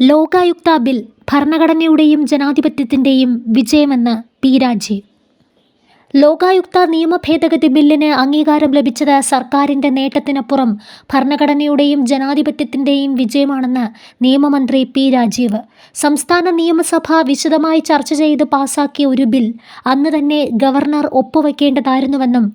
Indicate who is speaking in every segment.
Speaker 1: Lokayukta bill ഭരണഘടനയുടെയും ജനാധിപത്യത്തിന്റെയും വിജയമെന്ന് പി രാജീവ് ലോകായുക്ത നിയമ ഭേദഗതി ബില്ലിന് അംഗീകാരം ലഭിച്ചത് സർക്കാരിന്റെ നേട്ടത്തിനപ്പുറം ഭരണഘടനയുടെയും ജനാധിപത്യത്തിന്റെയും വിജയമാണെന്ന് നിയമമന്ത്രി പി രാജീവ്. സംസ്ഥാന നിയമസഭ വിശദമായി ചർച്ച ചെയ്ത് പാസാക്കിയ ഒരു ബിൽ അന്ന് തന്നെ ഗവർണർ ഒപ്പുവെക്കേണ്ടതായിരുന്നുവെന്നും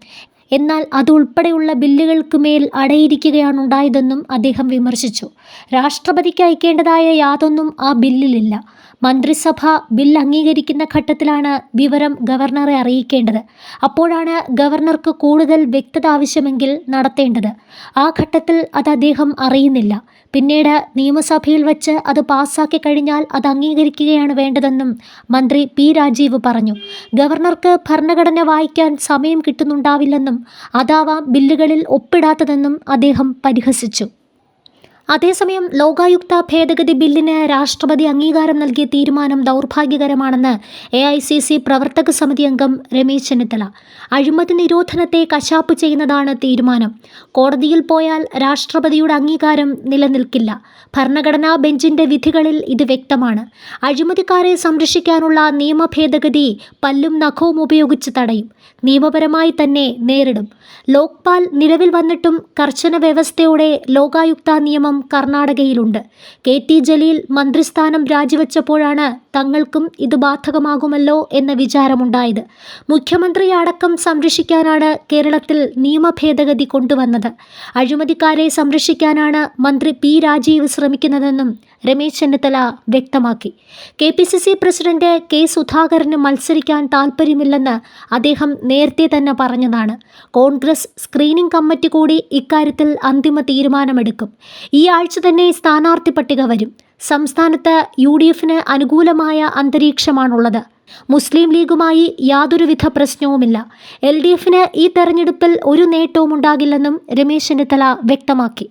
Speaker 1: എന്നാൽ അതുൾപ്പെടെയുള്ള ബില്ലുകൾക്ക് മേൽ അടയിരിക്കുകയാണുണ്ടായതെന്നും അദ്ദേഹം വിമർശിച്ചു. രാഷ്ട്രപതിക്ക് അയക്കേണ്ടതായ യാതൊന്നും ആ ബില്ലിലില്ല. മന്ത്രിസഭ ബിൽ അംഗീകരിക്കുന്ന ഘട്ടത്തിലാണ് വിവരം ഗവർണറെ അറിയിക്കേണ്ടത്. അപ്പോഴാണ് ഗവർണർക്ക് കൂടുതൽ വ്യക്തത ആവശ്യമെങ്കിൽ നടത്തേണ്ടത്. ആ ഘട്ടത്തിൽ അത് അദ്ദേഹം അറിയുന്നില്ല. പിന്നീട് നിയമസഭയിൽ വച്ച് അത് പാസ്സാക്കി കഴിഞ്ഞാൽ അത് അംഗീകരിക്കുകയാണ് വേണ്ടതെന്നും മന്ത്രി പി രാജീവ് പറഞ്ഞു. ഗവർണർക്ക് ഭരണഘടന വായിക്കാൻ സമയം കിട്ടുന്നുണ്ടാവില്ലെന്നും അതാവാം ബില്ലുകളിൽ ഒപ്പിടാത്തതെന്നും അദ്ദേഹം പരിഹസിച്ചു അതേസമയം ലോകായുക്ത ഭേദഗതി ബില്ലിന് രാഷ്ട്രപതി അംഗീകാരം നൽകിയ തീരുമാനം ദൗർഭാഗ്യകരമാണെന്ന് എ ഐ സി സി പ്രവർത്തക സമിതി അംഗം രമേശ് ചെന്നിത്തല. അഴിമതി നിരോധനത്തെ കശാപ്പ് ചെയ്യുന്നതാണ് തീരുമാനം. കോടതിയിൽ പോയാൽ രാഷ്ട്രപതിയുടെ അംഗീകാരം നിലനിൽക്കില്ല. ഭരണഘടനാ ബെഞ്ചിന്റെ വിധികളിൽ ഇത് വ്യക്തമാണ്. അഴിമതിക്കാരെ സംരക്ഷിക്കാനുള്ള നിയമ ഭേദഗതി പല്ലും നഖവും ഉപയോഗിച്ച് തടയും. നിയമപരമായി തന്നെ നേരിടും. ലോക്പാൽ നിലവിൽ വന്നിട്ടും കർശന വ്യവസ്ഥയോടെ ലോകായുക്ത നിയമം കർണാടകയിലുണ്ട്. കെ ടി ജലീൽ മന്ത്രിസ്ഥാനം രാജിവെച്ചപ്പോഴാണ് തങ്ങൾക്കും ഇത് ബാധകമാകുമല്ലോ എന്ന വിചാരമുണ്ടായത്. മുഖ്യമന്ത്രി അടക്കം സംരക്ഷിക്കാനാണ് കേരളത്തിൽ നിയമ ഭേദഗതി കൊണ്ടുവന്നത്. അഴിമതിക്കാരെ സംരക്ഷിക്കാനാണ് മന്ത്രി പി രാജീവ് ശ്രമിക്കുന്നതെന്നും രമേശ് ചെന്നിത്തല വ്യക്തമാക്കി. K P C C president K സുധാകരന് മത്സരിക്കാൻ താൽപ്പര്യമില്ലെന്ന് അദ്ദേഹം നേരത്തെ തന്നെ പറഞ്ഞതാണ്. കോൺഗ്രസ് സ്ക്രീനിംഗ് കമ്മിറ്റി കൂടി ഇക്കാര്യത്തിൽ അന്തിമ തീരുമാനമെടുക്കും. ഈ ആഴ്ച തന്നെ സ്ഥാനാർത്ഥി പട്ടിക വരും. സംസ്ഥാനത്ത് യു ഡി എഫിന് അനുകൂലമായ അന്തരീക്ഷമാണുള്ളത്. മുസ്ലിം ലീഗുമായി യാതൊരുവിധ പ്രശ്നവുമില്ല. എൽ ഡി എഫിന് ഈ തെരഞ്ഞെടുപ്പിൽ ഒരു നേട്ടവും ഉണ്ടാകില്ലെന്നും രമേശ് ചെന്നിത്തല വ്യക്തമാക്കി.